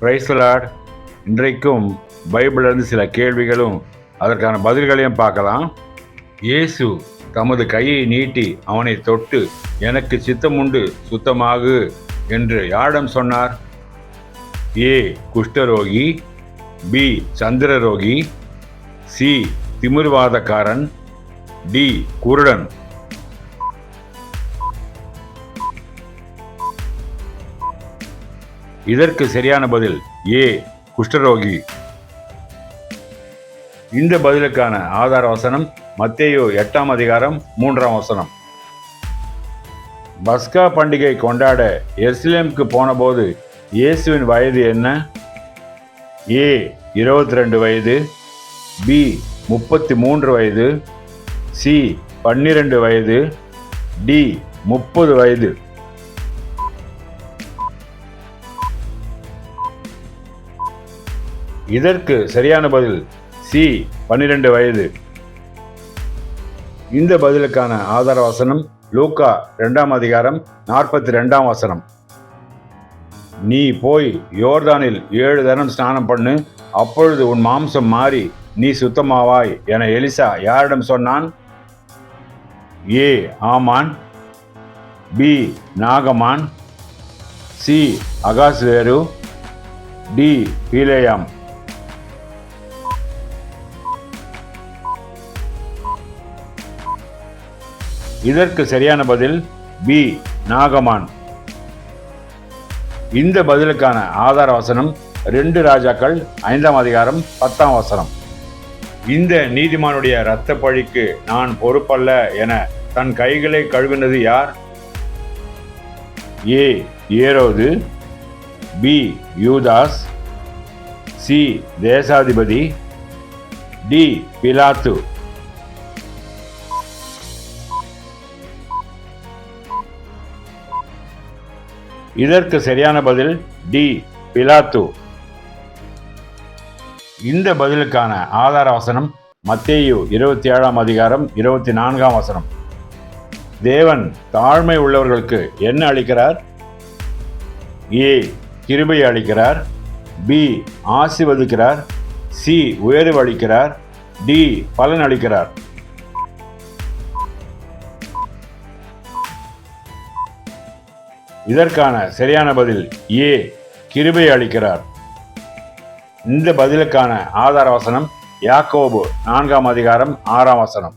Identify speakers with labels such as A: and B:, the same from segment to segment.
A: பிரைஸ்லாட் இன்றைக்கும் பைபிளிலிருந்து சில கேள்விகளும் அதற்கான பதில்களையும் பார்க்கலாம். இயேசு தமது கையை நீட்டி அவனை தொட்டு எனக்கு சித்தமுண்டு சுத்தமாகு என்று யாரிடம் சொன்னார்? ஏ. குஷ்டரோகி பி. சந்திரரோகி சி. திமிர்வாதக்காரன் டி. குருடன். இதற்கு சரியான பதில் ஏ குஷ்டரோகி. இந்த பதிலுக்கான ஆதார வசனம் மத்தேயோ எட்டாம் அதிகாரம் மூன்றாம் வசனம். பஸ்கா பண்டிகை கொண்டாட எர்சிலேமுக்கு போனபோது இயேசுவின் வயது என்ன? ஏ இருபத்தி ரெண்டு வயது பி முப்பத்தி மூன்று வயது சி பன்னிரெண்டு வயது டி முப்பது வயது. இதற்கு சரியான பதில் சி பன்னிரண்டு வயது. இந்த பதிலுக்கான ஆதார வசனம் லூக்கா இரண்டாம் அதிகாரம் நாற்பத்தி ரெண்டாம் வசனம். நீ போய் யோர்தானில் ஏழு தரம் ஸ்நானம் பண்ணு அப்பொழுது உன் மாம்சம் மாறி நீ சுத்தமாவாய் என எலிசா யாரிடம் சொன்னான்? ஏ ஆமான். பி நாகமான். சி அகாஸ்வேரு. டி பீலேயாம். இதற்கு சரியான பதில் பி நாகமான். இந்த பதிலுக்கான ஆதார வசனம் ரெண்டு ராஜாக்கள் ஐந்தாம் அதிகாரம் பத்தாம் வசனம். இந்த நீதிமானுடைய இரத்த பழிக்கு நான் பொறுப்பல்ல என தன் கைகளை கழுவினது யார்? ஏ ஏரோது பி யூதாஸ் சி தேசாதிபதி டி பிலாத்து. இதற்கு சரியான பதில் டி பிலாத்து. இந்த பதிலுக்கான ஆதார வசனம் மத்தேயு இருபத்தி ஏழாம் அதிகாரம் இருபத்தி நான்காம் வசனம். தேவன் தாழ்மை உள்ளவர்களுக்கு என்ன அளிக்கிறார்? ஏ கிருபை அளிக்கிறார். பி ஆசிர்வதிக்கிறார். சி உயர்வு அளிக்கிறார். டி பலன் அளிக்கிறார். இதற்கான சரியான பதில் ஏ. கிருபை அளிக்கிறார். இந்த பதிலுக்கான ஆதார வசனம் யாக்கோபு நான்காம் அதிகாரம் ஆறாம் வசனம்.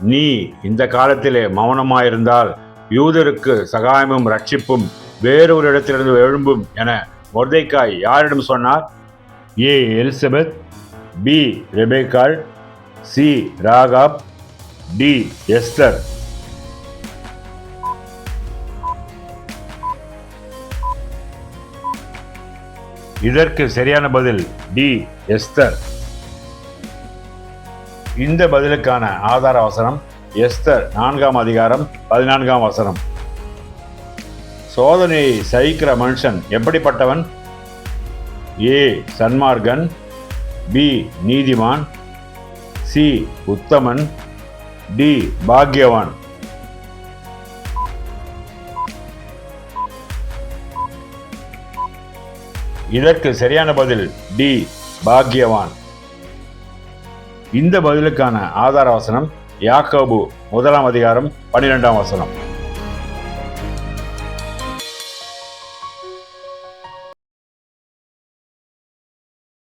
A: நீ இந்த காலத்திலே மௌனமாயிருந்தால் யூதருக்கு சகாயமும் ரட்சிப்பும் வேறொரு இடத்திலிருந்து எழும்பும் என மொர்தைக்காய் யாரிடம் சொன்னார்? ஏ. Elizabeth B. ரெபேகால் சி. ராகாப் டி. எஸ்தர். இதற்கு சரியான பதில் டி எஸ்தர். இந்த பதிலுக்கான ஆதார வசனம் எஸ்தர் நான்காம் அதிகாரம் பதினான்காம் வசனம். சோதனையை சகிக்கிற மனுஷன் எப்படிப்பட்டவன்? ஏ சன்மார்கன் பி நீதிமான். சி உத்தமன். டி பாக்யவான் இதற்கு சரியான பதில் டி பாக்யவான். இந்த பதிலுக்கான ஆதார வசனம் யாக்கோபு முதலாம் அதிகாரம் பன்னிரெண்டாம் வசனம்.